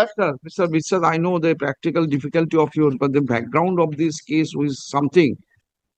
Yes, sir. Mr. Biswas, I know the practical difficulty of yours, but the background of this case was something.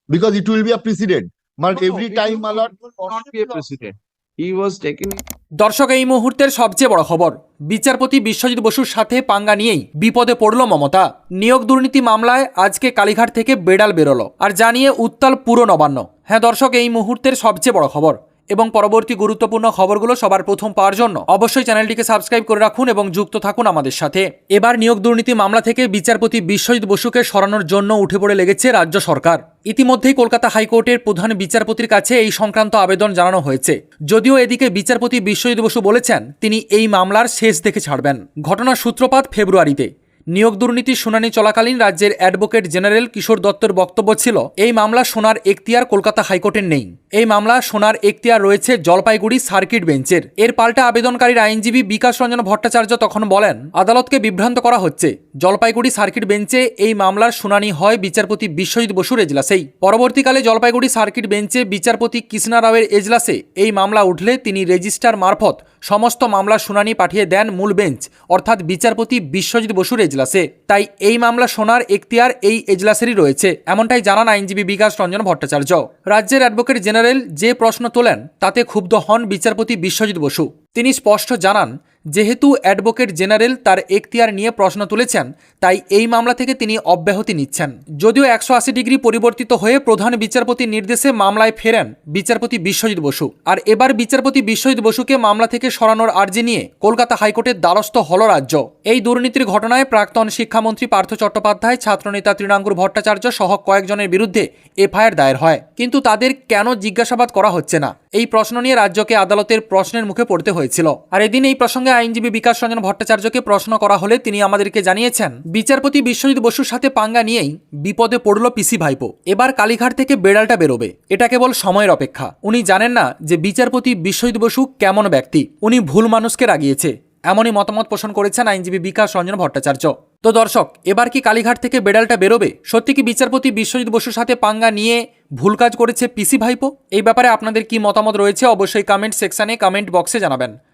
because it will be a precedent. But No, every time, will my lord, Not be a precedent. He was taken দর্শক এই মুহূর্তের সবচেয়ে বড় খবর বিচারপতি বিশ্বজিৎ বসুর সাথে পাঙ্গা নিয়েই বিপদে পড়ল মমতা নিয়োগ দুর্নীতি মামলায় আজকে কালীঘাট থেকে বেড়াল বেরোলো আর জানিয়ে উত্তাল পুরো নবান্ন হ্যাঁ দর্শক এই মুহূর্তের সবচেয়ে বড় খবর এবং পরবর্তী গুরুত্বপূর্ণ খবরগুলো সবার প্রথম পাওয়ার জন্য অবশ্যই চ্যানেলটিকে সাবস্ক্রাইব করে রাখুন এবং যুক্ত থাকুন আমাদের সাথে। এবার নিয়োগ দুর্নীতি মামলা থেকে বিচারপতি বিশ্বজিৎ বসুকে সরানোর জন্য উঠে পড়ে লেগেছে রাজ্য সরকার। ইতিমধ্যেই কলকাতা হাইকোর্টের প্রধান বিচারপতির কাছে এই সংক্রান্ত আবেদন জানানো হয়েছে। যদিও এদিকে বিচারপতি বিশ্বজিৎ বসু বলেছেন, তিনি এই মামলার শেষ দেখে ছাড়বেন। ঘটনার সূত্রপাত ফেব্রুয়ারিতে। নিয়োগ দুর্নীতির শুনানি চলাকালীন রাজ্যের অ্যাডভোকেট জেনারেল কিশোর দত্তর বক্তব্য ছিল, এই মামলা শোনার এখতিয়ার কলকাতা হাইকোর্টের নেই। এই মামলা শোনার এখতিয়ার রয়েছে জলপাইগুড়ি সার্কিট বেঞ্চের। এর পাল্টা আবেদনকারীর আইনজীবী বিকাশ রঞ্জন ভট্টাচার্য তখন বলেন, আদালতকে বিভ্রান্ত করা হচ্ছে। জলপাইগুড়ি সার্কিট বেঞ্চে এই মামলার শুনানি হয় বিচারপতি বিশ্বজিৎ বসুর এজলাসেই। পরবর্তীকালে জলপাইগুড়ি সার্কিট বেঞ্চে বিচারপতি কৃষ্ণা রাওয়ের এজলাসে এই মামলা উঠলে তিনি রেজিস্ট্রার মারফত সমস্ত মামলার শুনানি পাঠিয়ে দেন মূল বেঞ্চ, অর্থাৎ বিচারপতি বিশ্বজিৎ বসুর এজলাসে। তাই এই মামলা শোনার এখতিয়ার এই এজলাসেরই রয়েছে, এমনটাই জানান আইনজীবী বিকাশ রঞ্জন ভট্টাচার্য। রাজ্যের অ্যাডভোকেট জেনারেল যে প্রশ্ন তোলেন, তাতে ক্ষুব্ধ হন বিচারপতি বিশ্বজিৎ বসু। তিনি স্পষ্ট জানান যেহেতু অ্যাডভোকেট জেনারেল তার এখতিয়ার নিয়ে প্রশ্ন তুলেছেন, তাই এই মামলা থেকে তিনি অব্যাহতি নিচ্ছেন। যদিও একশো আশি ডিগ্রি পরিবর্তিত হয়ে প্রধান বিচারপতির নির্দেশে মামলায় ফেরেন বিচারপতি বিশ্বজিৎ বসু। আর এবার বিচারপতি বিশ্বজিৎ বসুকে মামলা থেকে সরানোর আর্জি নিয়ে কলকাতা হাইকোর্টের দ্বারস্থ হল রাজ্য। এই দুর্নীতির ঘটনায় প্রাক্তন শিক্ষামন্ত্রী পার্থ চট্টোপাধ্যায়, ছাত্রনেতা তৃণাঙ্কুর ভট্টাচার্য সহ কয়েকজনের বিরুদ্ধে এফআইআর দায়ের হয়। কিন্তু তাদের কেন জিজ্ঞাসাবাদ করা হচ্ছে না? এই প্রশ্ন নিয়ে রাজ্যকে আদালতের প্রশ্নের মুখে পড়তে হয়েছিল। আর এদিন এই প্রসঙ্গে আইনজীবী বিকাশ রঞ্জন ভট্টাচার্যকে প্রশ্ন করা হলে তিনি আমাদেরকে জানিয়েছেন, বিচারপতি বিশ্বজিৎ বসুর সাথে পাঙ্গা নিয়েই বিপদে পড়ল পিসি ভাইপো। এবার কালীঘাট থেকে বেড়ালটা বেরোবে। এটা কেবল সময়ের অপেক্ষা। উনি জানেন না যে বিচারপতি বিশ্বজিৎ বসু কেমন ব্যক্তি। উনি ভুল মানুষকে রাগিয়েছে। এমনই মতামত পোষণ করেছেন আইনজীবী বিকাশ রঞ্জন ভট্টাচার্য। তো দর্শক, এবার কি কালীঘাট থেকে বেড়ালটা বেরোবে? সত্যি কি বিচারপতি বিশ্বজিৎ বসুর সাথে পাঙ্গা নিয়ে ভুল কাজ করেছে পিসি ভাইপো? এই ব্যাপারে আপনাদের কি মতামত রয়েছে অবশ্যই কমেন্ট সেকশনে, কমেন্ট বক্সে জানাবেন।